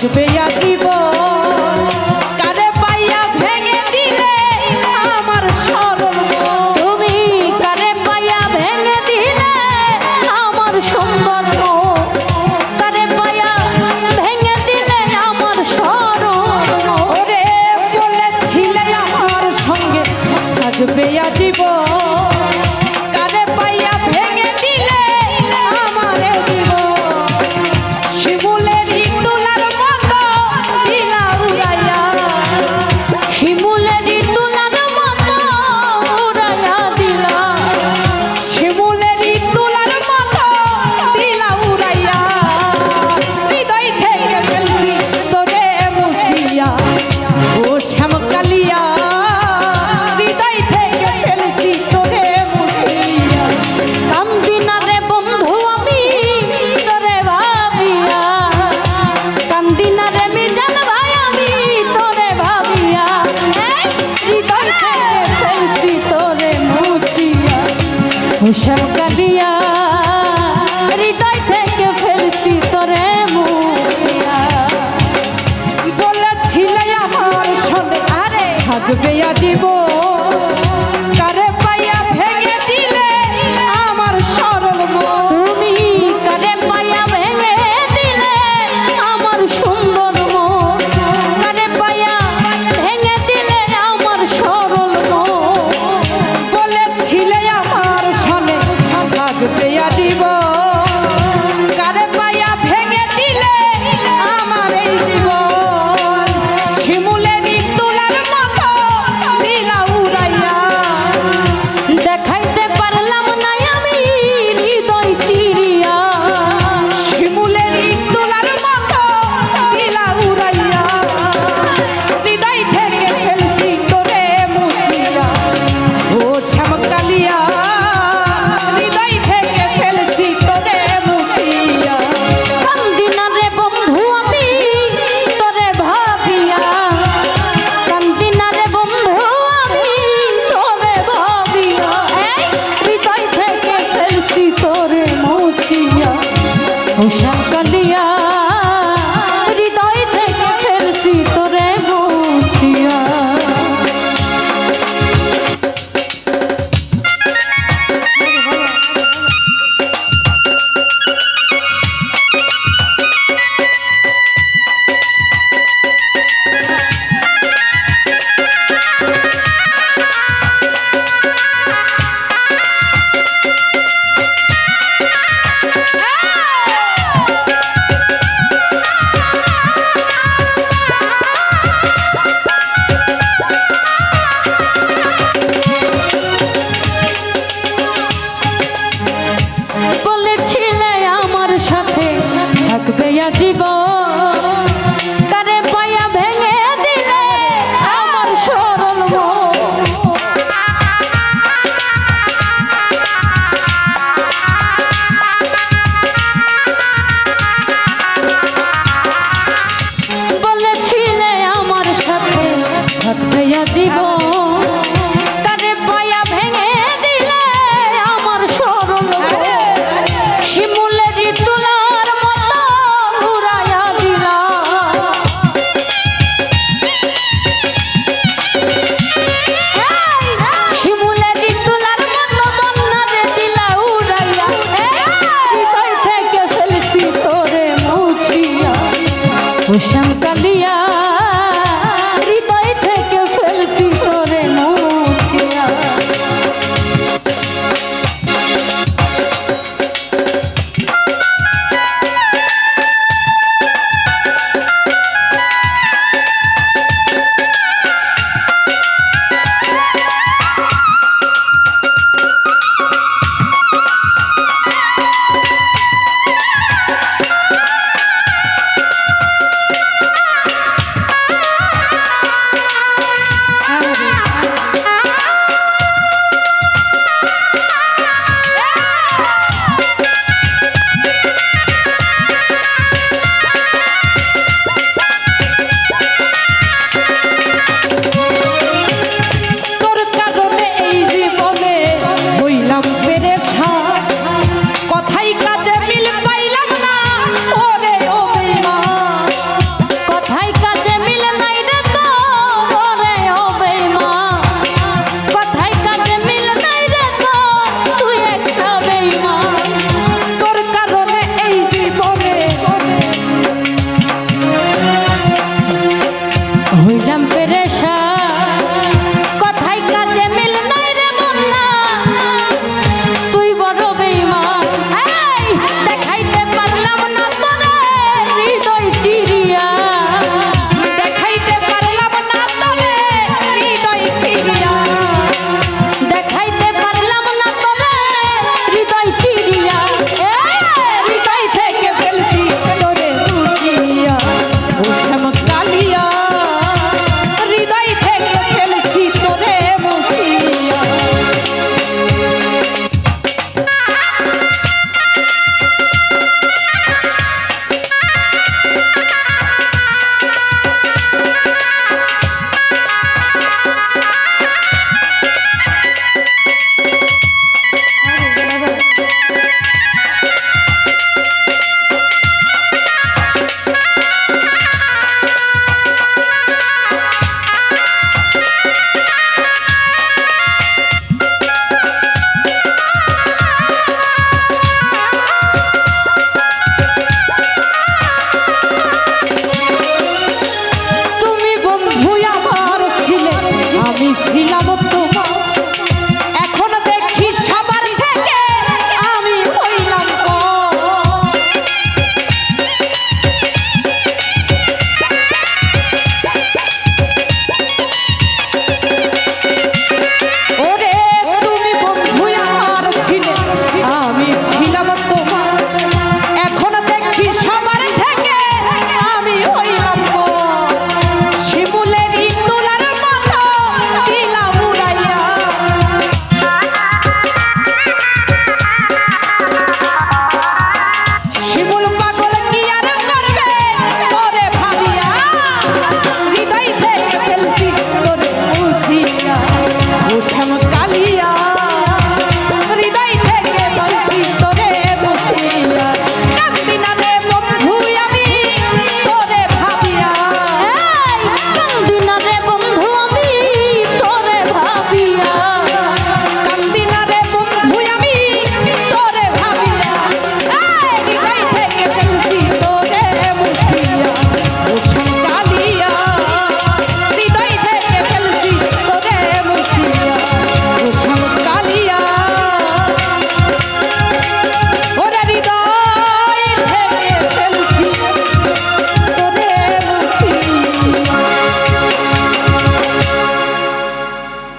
muito bem aqui. হুশাম কালিয়া Oh, shit. পাইয়া দিব। তারে পায়া ভেঙে দিলে আমার সরল শিমুলে তুলার মতো ঘুরাইয়া দিলা। শিমুলে তুলার মতো বন্যারে দিলা উড়াইয়া হৃদয় থেকে ফেলছি তোরে মুছিয়া। ও শঙ্কা